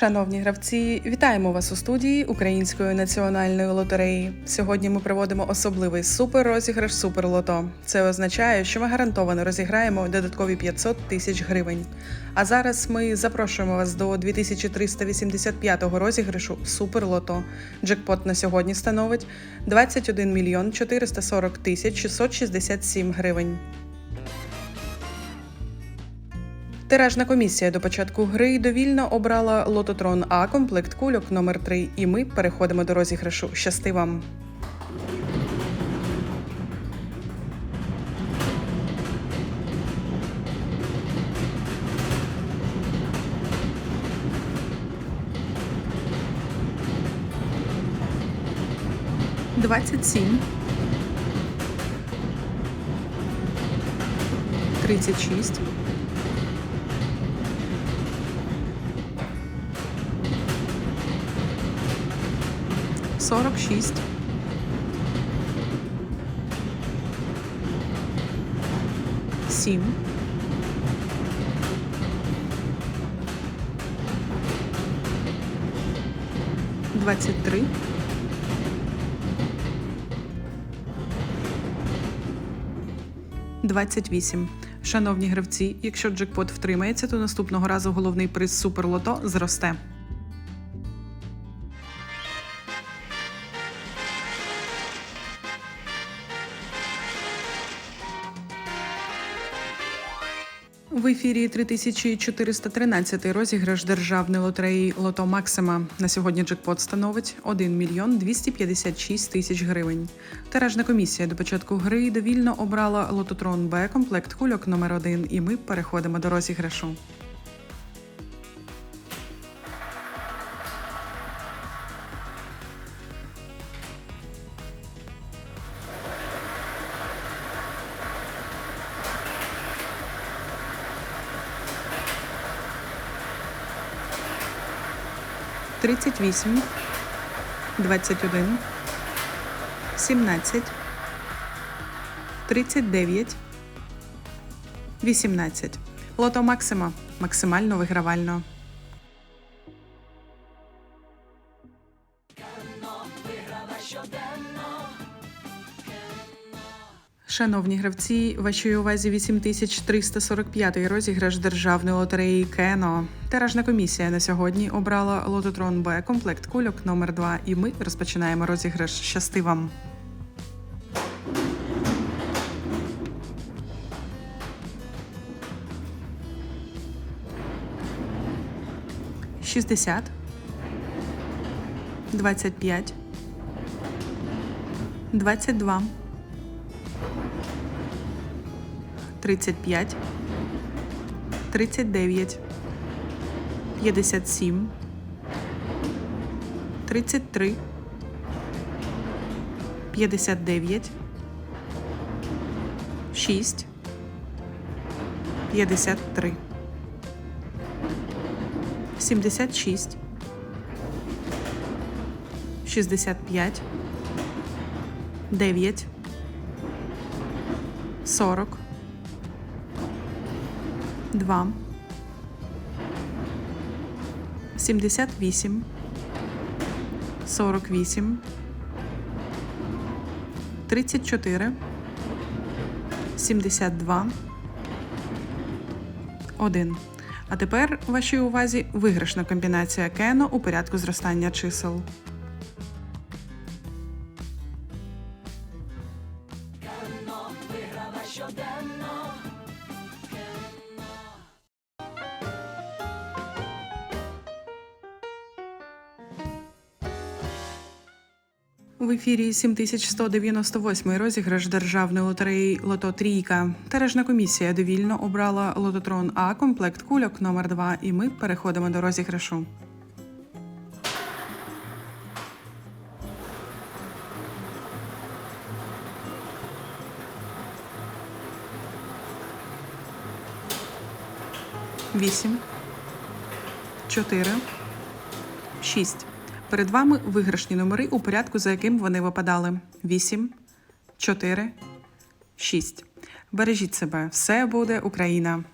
Шановні гравці, вітаємо вас у студії Української національної лотереї. Сьогодні ми проводимо особливий супер розіграш Суперлото. Це означає, що ми гарантовано розіграємо додаткові 500 тисяч гривень. А зараз ми запрошуємо вас до 2385-го розіграшу Суперлото. Джекпот на сьогодні становить 21 мільйон 440 тисяч 667 гривень. Тиражна комісія до початку гри довільно обрала лототрон А комплект кульок номер 3 і ми переходимо до розіграшу. Щасти вам! Двадцять сім. Тридцять шість. Сорок шість. Сім. Двадцять три. Двадцять вісім. Шановні гравці, якщо джекпот втримається, то наступного разу головний приз Суперлото зросте. В ефірі 3413 розіграш державної лотереї Лото Максима. На сьогодні джекпот становить 1 мільйон 256 тисяч гривень. Тиражна комісія до початку гри довільно обрала лототрон Б комплект кульок номер 1 і ми переходимо до розіграшу. Тридцять вісім, двадцять один, сімнадцять, тридцять дев'ять, вісімнадцять. Лото Максима максимально вигравально. Шановні гравці, вашій увазі 8345 розіграш державної лотереї Кено. Тиражна комісія на сьогодні обрала лототрон Б комплект кульок номер 2 і ми розпочинаємо розіграш. Щасти вам! Шістдесят. Двадцять п'ять. Двадцять два. 35, 39, 57, 33, 59, 6, 53, 76, 65, 9, 40, Два. Сімдесят вісім. Сорок вісім. Тридцять чотири. Сімдесят два. Один. А тепер вашій увазі виграшна комбінація кено у порядку зростання чисел. В ефірі 7198 розіграш державної лотереї Лото Трійка. Тиражна комісія довільно обрала лототрон А комплект кульок номер 2 і ми переходимо до розіграшу. Вісім. Чотири. Шість. Перед вами виграшні номери у порядку, за яким вони випадали: 8, 4, 6. Бережіть себе, все буде Україна!